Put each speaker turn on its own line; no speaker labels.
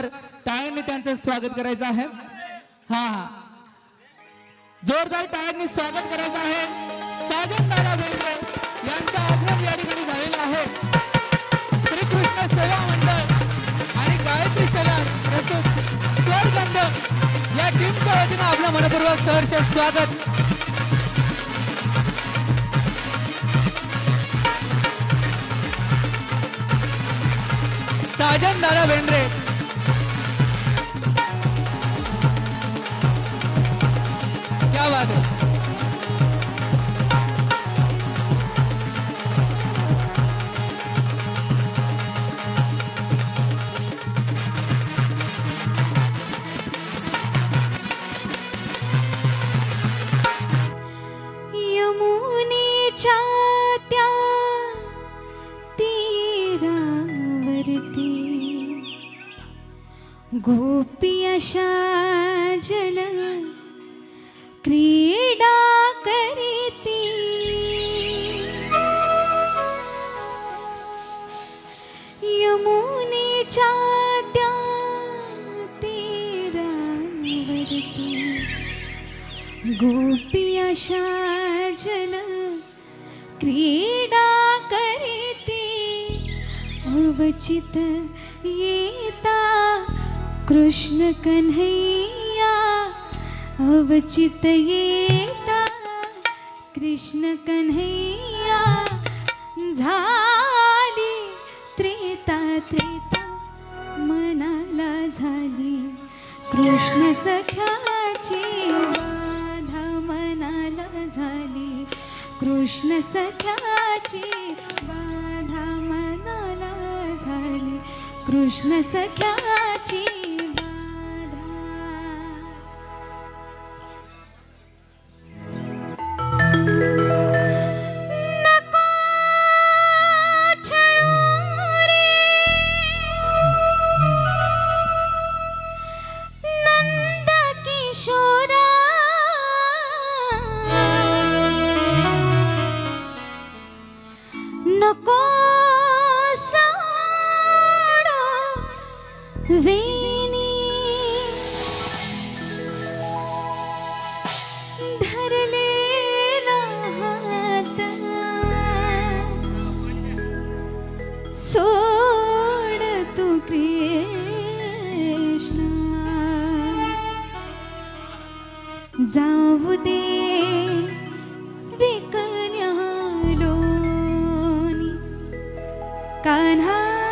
प्रकार टाळ्यांनी त्यांचं स्वागत करायचं आहे. हा हा. जोरदार टाळ्यांनी स्वागत करायचं आहे. साजन दादा बेंद्रे यांचं आगमन या ठिकाणी झालेलं आहे. श्रीकृष्ण सेवा मंडळ आणि गायत्री शला प्रस्तुत स्वरगंध या टीमच्या वतीनं आपलं मनपूर्वक सहर्ष स्वागत. साजन दादा बेंद्रे क्या बात है
गोपी अशा जल यमुनेच्या त्या तीरावरती गोपी अशा जल क्रीडा करीती. अवचित येता कृष्ण कन्हैया. अवचित येता कृष्ण कन्हैया. झाली सख्याची बाधा मनाला झाली. कृष्ण सख्याची बाधा मनाला झाली. कृष्ण सख्याची नको वेणी. धरलेला हात सोड तू कृष्ण. जाऊ दे विकन्यालोनी tan hai